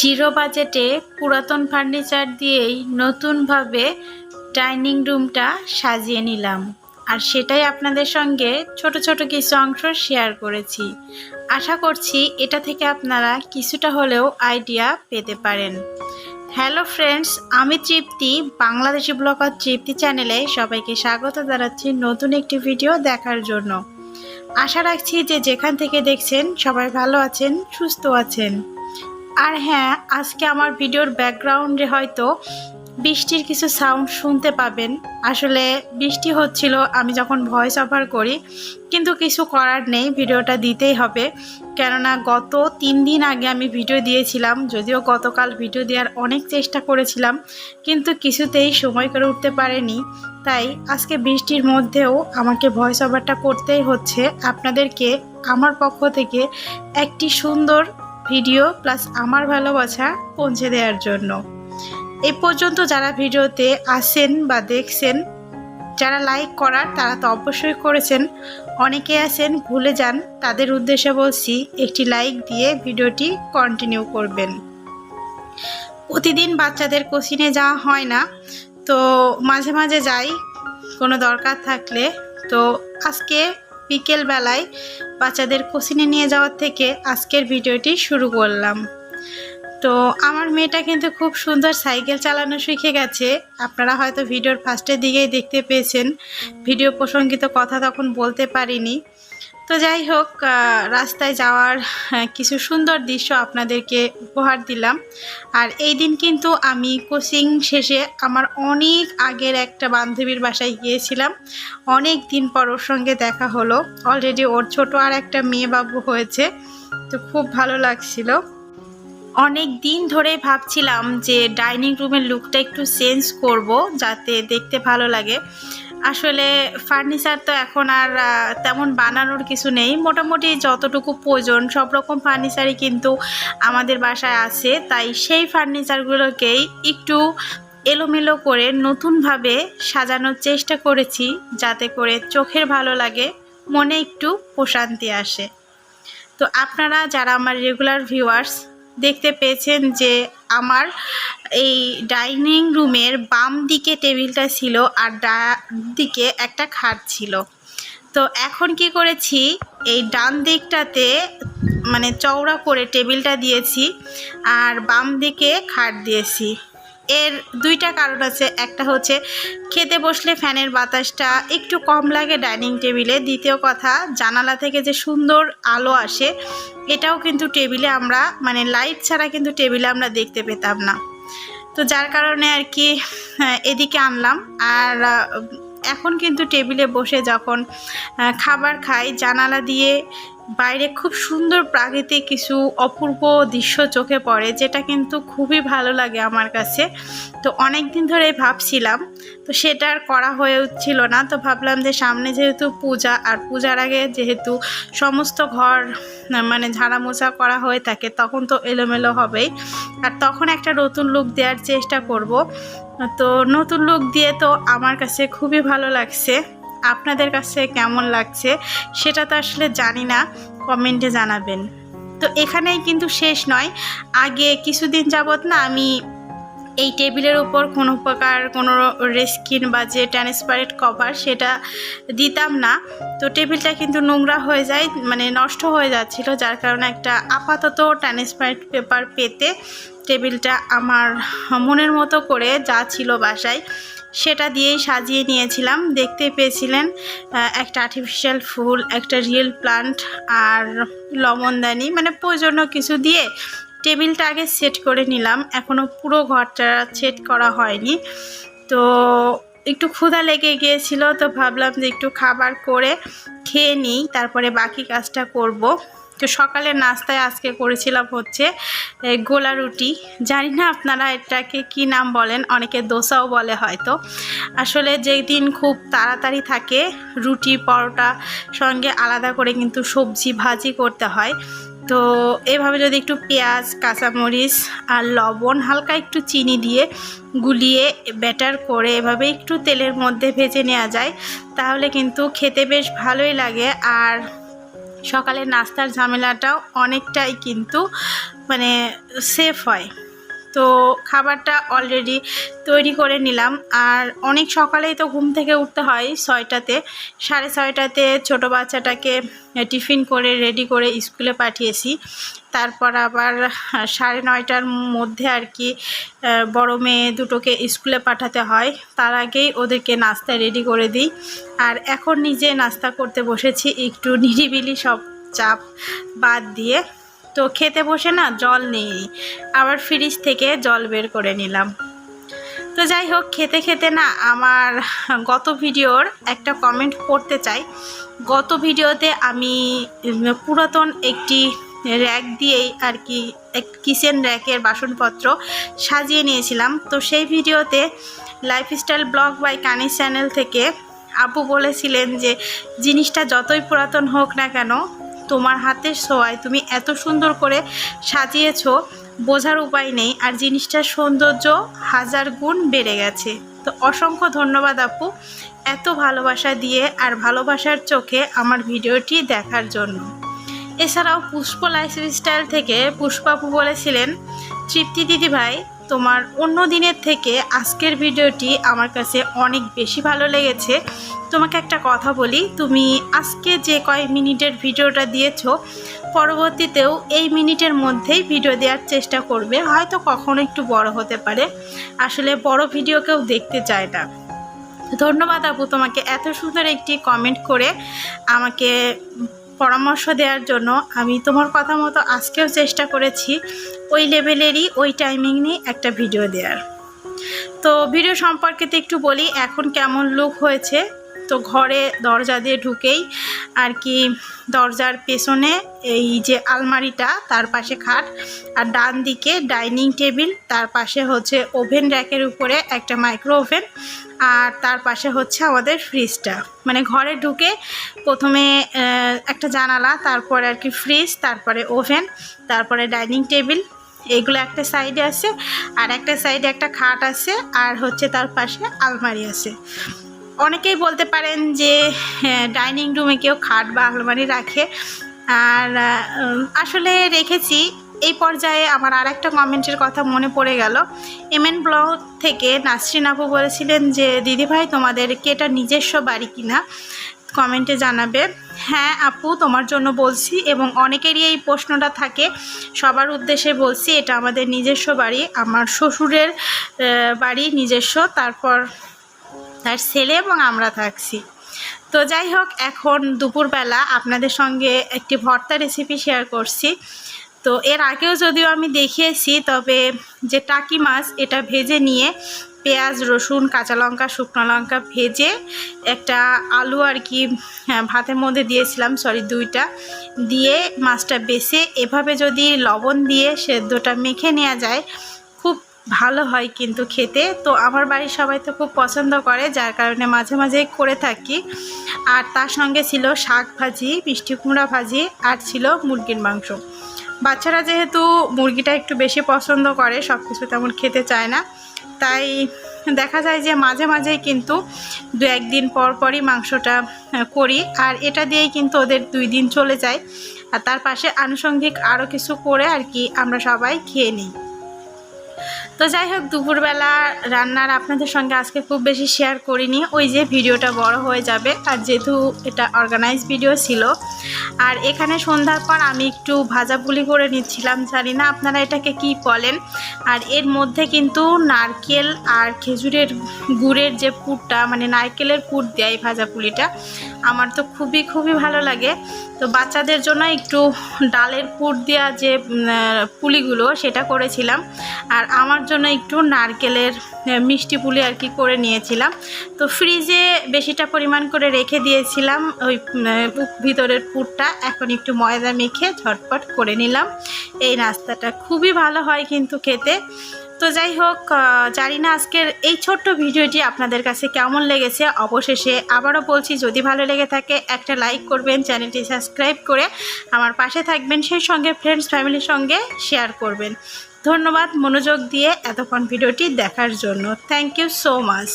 Zero বাজেটে পুরাতন furniture দিয়েই নতুনভাবে ডাইনিং রুমটা সাজিয়ে নিলাম। আর সেটাই আপনাদের সঙ্গে ছোট ছোট কিছু অংশ শেয়ার করেছি। আশা করছি এটা থেকে আপনারা কিছুটা হলেও আইডিয়া পেতে পারেন। হ্যালো ফ্রেন্ডস, আমি তৃপ্তি, বাংলাদেশি ব্লগার তৃপ্তি চ্যানেলে সবাইকে স্বাগত জানাচ্ছি নতুন একটি ভিডিও দেখার জন্য। আশা রাখছি যে যেখান থেকে দেখছেন সবাই ভালো আছেন, সুস্থ আছেন। আর হ্যাঁ আজকে আমার ভিডিওর ব্যাকগ্রাউন্ডে হয়তো বৃষ্টির কিছু সাউন্ড শুনতে পাবেন। আসলে বৃষ্টি হচ্ছিল, আমি যখন ভয়েস অফার করি, কিন্তু কিছু করার নেই, ভিডিওটা দিতেই হবে। কেননা গত তিন দিন আগে আমি ভিডিও দিয়েছিলাম, যদিও গতকাল ভিডিও দেওয়ার অনেক চেষ্টা করেছিলাম, কিন্তু কিছুতেই সময় করে উঠতে পারেনি। তাই আজকে বৃষ্টির মধ্যেও আমাকে ভয়েস ওভারটা করতেই হচ্ছে। আপনাদেরকে, আমার পক্ষ থেকে একটি সুন্দর ভিডিও প্লাস আমার ভালোবাসা পৌঁছে দেওয়ার জন্য। এ পর্যন্ত যারা ভিডিওতে আসেন বা দেখছেন, যারা লাইক করার তারা তো অবশ্যই করেছেন, অনেকে আছেন, ভুলে যান। তাদের উদ্দেশ্যে বলছি, একটি লাইক দিয়ে ভিডিওটি কন্টিনিউ করবেন। প্রতিদিন বাচ্চাদের কোচিনে যাওয়া হয় না, তো মাঝে মাঝে যাই, কোনো দরকার থাকলে। তো আজকে বিকেল বেলায় বাচ্চাদের কোচিনে নিয়ে যাওয়ার থেকে আজকের ভিডিওটি শুরু করলাম। তো আমার মেয়েটা কিন্তু খুব সুন্দর সাইকেল চালানো শিখে গেছে। আপনারা হয়তো ভিডিওর ফার্স্টের দিকেই দেখতে পেয়েছেন। ভিডিও প্রসঙ্গিত কথা তখন বলতে পারিনি। তো যাই হোক রাস্তায় যাওয়ার কিছু সুন্দর দৃশ্য আপনাদেরকে উপহার দিলাম। আর এই দিন কিন্তু আমি কোচিং শেষে আমার অনেক আগের একটা বান্ধবীর বাসায় গিয়েছিলাম। অনেক দিন পর ওর সঙ্গে দেখা হলো। অলরেডি ওর ছোট আর একটা মেয়ে বাবু হয়েছে। তো খুব ভালো লাগছিল। অনেক দিন ধরে ভাবছিলাম যে ডাইনিং রুমের লুকটা একটু চেঞ্জ করব, যাতে দেখতে ভালো লাগে। আসলে ফার্নিচার তো এখন আর তেমন বানানোর কিছু নেই। মোটামুটি যতটুকু প্রয়োজন, সব রকম ফার্নিচারই কিন্তু আমাদের বাসায় আছে। তাই সেই ফার্নিচারগুলোকেই একটু এলোমেলো করে নতুনভাবে সাজানোর চেষ্টা করেছি, যাতে করে চোখের ভালো লাগে, মনে একটু প্রশান্তি আসে। তো আপনারা যারা আমার রেগুলার ভিউয়ার্স দেখতে পেয়েছেন যে আমার এই ডাইনিং রুমের বাম দিকে টেবিলটা ছিল আর ডা দিকে একটা খাট ছিল। তো এখন কি করেছি? এই ডান দিকটাতে মানে চওড়া করে টেবিলটা দিয়েছি আর বাম দিকে খাট দিয়েছি। এর দুইটা কারণ আছে। একটা হচ্ছে, খেতে বসলে ফ্যানের বাতাসটা একটু কম লাগে ডাইনিং টেবিলে। দ্বিতীয় কথা, জানালা থেকে যে সুন্দর আলো আসে, এটাও কিন্তু টেবিলে আমরা মানে লাইট ছাড়া কিন্তু টেবিলে আমরা দেখতে পেতাম না। তো যার কারণে আর কি এদিকে আনলাম। আর এখন কিন্তু টেবিলে বসে যখন খাবার খাই, জানালা দিয়ে বাইরে খুব সুন্দর প্রাকৃতিক কিছু অপূর্ব দৃশ্য চোখে পড়ে, যেটা কিন্তু খুবই ভালো লাগে আমার কাছে। তো অনেক দিন ধরে ভাবছিলাম, তো সেটা আর করা হয়ে উঠছিল না। তো ভাবলাম যে সামনে যেহেতু পূজা, আর পূজার আগে যেহেতু সমস্ত ঘর মানে ঝাড়া মোছা করা হয়ে থাকে, তখন তো এলোমেলো হবেই। আর তখন একটা নতুন লুক দেওয়ার চেষ্টা করব। তো নতুন লুক দিয়ে তো আমার কাছে খুবই ভালো লাগছে। আপনাদের কাছে কেমন লাগছে সেটা তো আসলে জানি না কমেন্টে জানাবেন। তো এখানেই কিন্তু শেষ নয়। আগে কিছুদিন যাবত না আমি এই টেবিলের উপর কোনো প্রকার কোনো রেস্কিন বা যে ট্রান্সপারেন্ট কভার সেটা দিতাম না। তো টেবিলটা কিন্তু নোংরা হয়ে যায় মানে নষ্ট হয়ে যাচ্ছিল, যার কারণে একটা আপাতত ট্রান্সপারেন্ট পেপার পেতে টেবিলটা আমার মনের মতো করে যা ছিল বাসায়, সেটা দিয়েই সাজিয়ে নিয়েছিলাম। দেখতে পেয়েছিলেন একটা আর্টিফিশিয়াল ফুল, একটা রিয়েল প্লান্ট আর লবণদানি মানে প্রয়োজনীয় কিছু দিয়ে টেবিলটা আগে সেট করে নিলাম। এখনও পুরো ঘরটা সেট করা হয়নি। তো একটু ক্ষুধা লেগে গিয়েছিল, তো ভাবলাম যে একটু খাবার করে খেয়ে নিই, তারপরে বাকি কাজটা করব। তো সকালে নাস্তায় আজকে করেছিলাম হচ্ছে গোলা রুটি। জানি না আপনারা এটাকে কি নাম বলেন, অনেকে দোসাও বলে হয়তো। আসলে যেই দিন খুব তাড়াতাড়ি থাকে, রুটি, পরোটা সঙ্গে আলাদা করে কিন্তু সবজি ভাজি করতে হয়। তো এভাবে যদি একটু পেঁয়াজ, কাঁচামরিচ আর লবণ, হালকা একটু চিনি দিয়ে গুলিয়ে ব্যাটার করে এভাবে একটু তেলের মধ্যে ভেজে নেওয়া যায়, তাহলে কিন্তু খেতে বেশ ভালোই লাগে। আর সকালের নাস্তার ঝামেলাটাও অনেকটাই কিন্তু মানে সেফ হয়। তো খাবারটা অলরেডি তৈরি করে নিলাম। আর অনেক সকালেই তো ঘুম থেকে উঠতে হয় ছয়টাতে। সাড়ে ছয়টাতে ছোটো বাচ্চাটাকে টিফিন করে রেডি করে স্কুলে পাঠিয়েছি। তারপর আবার সাড়ে নয়টার মধ্যে আর কি বড় মেয়ে দুটোকে স্কুলে পাঠাতে হয়। তার আগেই ওদেরকে নাস্তা রেডি করে দিই। আর এখন নিজে নাস্তা করতে বসেছি, একটু নিরিবিলি সব চাপ বাদ দিয়ে। তো খেতে বসে না জল নেই। আবার ফ্রিজ থেকে জল বের করে নিলাম। তো যাই হোক, খেতে খেতে না আমার গত ভিডিওর একটা কমেন্ট করতে চাই। গত ভিডিওতে আমি পুরাতন একটি র্যাক দিয়েই আর কি এক কিচেন র্যাকের বাসনপত্র সাজিয়ে নিয়েছিলাম। তো সেই ভিডিওতে lifestyle blog by Kani channel থেকে আপু বলেছিলেন যে, জিনিসটা যতই পুরাতন হোক না কেন তোমার হাতের সোয়ায় তুমি এত সুন্দর করে সাজিয়েছো, বোঝার উপায় নেই আর জিনিসটার সৌন্দর্য হাজার গুণ বেড়ে গেছে। তো অসংখ্য ধন্যবাদ আপু এত ভালোবাসা দিয়ে আর ভালোবাসার চোখে আমার ভিডিওটি দেখার জন্য। এছাড়াও পুষ্প লাইফস্টাইল থেকে পুষ্পাপু বলেছিলেন, তৃপ্তি দিদি ভাই তোমার অন্য দিনের থেকে আজকের ভিডিওটি আমার কাছে অনেক বেশি ভালো লেগেছে। তোমাকে একটা কথা বলি, তুমি আজকে যে কয়েক মিনিটের ভিডিওটা দিয়েছ, পরবর্তীতেও এই মিনিটের মধ্যেই ভিডিও দেওয়ার চেষ্টা করবে, হয়তো কখনো একটু বড় হতে পারে। আসলে বড় ভিডিও কেউ দেখতে চায় না। ধন্যবাদ আপু তোমাকে এত সুন্দর একটি কমেন্ট করে আমাকে পরামর্শ দেওয়ার জন্য আমি তোমার কথা মতো আজকেও চেষ্টা করেছি ওই লেভেলেরই, ওই টাইমিং নিয়ে একটা ভিডিও দেওয়ার। তো ভিডিও সম্পর্কে তো একটু বলি, এখন কেমন লুক হয়েছে তো ঘরে দরজা দিয়ে ঢুকেই আর কি দরজার পেছনে এই যে আলমারিটা, তার পাশে খাট আর ডান দিকে ডাইনিং টেবিল, তার পাশে হচ্ছে ওভেন র্যাকের উপরে একটা মাইক্রো ওভেন আর তার পাশে হচ্ছে আমাদের ফ্রিজটা। মানে ঘরে ঢুকে প্রথমে একটা জানালা, তারপরে আর কি ফ্রিজ, তারপরে ওভেন, তারপরে ডাইনিং টেবিল, এগুলো একটা সাইডে আছে আর একটা সাইডে একটা খাট আছে আর হচ্ছে তার পাশে আলমারি আছে। অনেকেই বলতে পারেন যে ডাইনিং রুমে কেউ খাট বা আলমারি রাখে। আর আসলে রেখেছি। এই পর্যায়ে আমার আর একটা কমেন্টের কথা মনে পড়ে গেল। এমএন ব্লগ থেকে নাসরিন আপু বলেছিলেন যে দিদিভাই তোমাদের কি এটা নিজস্ব বাড়ি কিনা? কমেন্টে জানাবে। হ্যাঁ আপু, তোমার জন্য বলছি এবং অনেকেরই এই প্রশ্নটা থাকে। সবার উদ্দেশ্যে বলছি, এটা আমাদের নিজস্ব বাড়ি। আমার শ্বশুরের বাড়ি নিজস্ব। তারপর তার ছেলে এবং আমরা থাকছি। তো যাই হোক এখন দুপুরবেলা আপনাদের সঙ্গে একটি ভর্তা রেসিপি শেয়ার করছি। তো এর আগেও যদিও আমি দেখিয়েছি তবে যে টাকি মাছ এটা ভেজে নিয়ে পেঁয়াজ রসুন কাঁচা লঙ্কা শুকনো লঙ্কা ভেজে একটা আলু আর কি হ্যাঁ, ভাতের মধ্যে দিয়েছিলাম সরি দুইটা। দিয়ে মাছটা বেছে এভাবে যদি লবণ দিয়ে সেদ্ধটা মেখে নেওয়া যায় ভালো হয় কিন্তু খেতে। তো আমার বাড়ির সবাই তো খুব পছন্দ করে, যার কারণে মাঝে মাঝে করে থাকি। আর তার সঙ্গে ছিল শাক ভাজি, মিষ্টি কুমড়া ভাজি, আর ছিল মুরগির মাংস। বাচ্চারা যেহেতু মুরগিটা একটু বেশি পছন্দ করে সব কিছু তেমন খেতে চায় না। তাই দেখা যায় যে মাঝে মাঝেই কিন্তু দু একদিন পর পরই মাংসটা করি। আর এটা দিয়েই কিন্তু ওদের দুই দিন চলে যায়। আর তার পাশে আনুষঙ্গিক আরও কিছু করে আর কি আমরা সবাই খেয়ে নিই। তো যাই হোক, দুপুরবেলা রান্নার আপনাদের সঙ্গে আজকে খুব বেশি শেয়ার করিনি। ওই যে ভিডিওটা বড় হয়ে যাবে, আর যেহেতু এটা অর্গানাইজ ভিডিও ছিল। আর এখানে সন্ধ্যার পর আমি একটু ভাজা পুলি করে নিচ্ছিলাম, জানি না আপনারা এটাকে কি বলেন। আর এর মধ্যে কিন্তু নারকেল আর খেজুরের গুড়ের যে পুরটা মানে নারকেলের পুর দেয় ভাজা পুলিটা আমার তো খুবই খুবই ভালো লাগে। তো বাচ্চাদের জন্য একটু ডালের পুর দেওয়া যে পুলিগুলো, সেটা করেছিলাম। আর আমার জন্য একটু নারকেলের মিষ্টি পুলি আর কি করে নিয়েছিলাম। তো ফ্রিজে বেশিটা পরিমাণ করে রেখে দিয়েছিলাম। ওই ভিতরের পুরটা। এখন একটু ময়দা মেখে ঝটপট করে নিলাম। এই নাস্তাটা খুবই ভালো হয় কিন্তু খেতে। তো যাই হোক জানি না আজকের এই ছোট্ট ভিডিওটি আপনাদের কাছে কেমন লেগেছে। অবশেষে আবারও বলছি, যদি ভালো লেগে থাকে, একটা লাইক করবেন, চ্যানেলটি সাবস্ক্রাইব করে আমার পাশে থাকবেন, সেই সঙ্গে ফ্রেন্ডস ফ্যামিলির সঙ্গে শেয়ার করবেন। ধন্যবাদ মনোযোগ দিয়ে এতক্ষণ ভিডিওটি দেখার জন্য। Thank you so much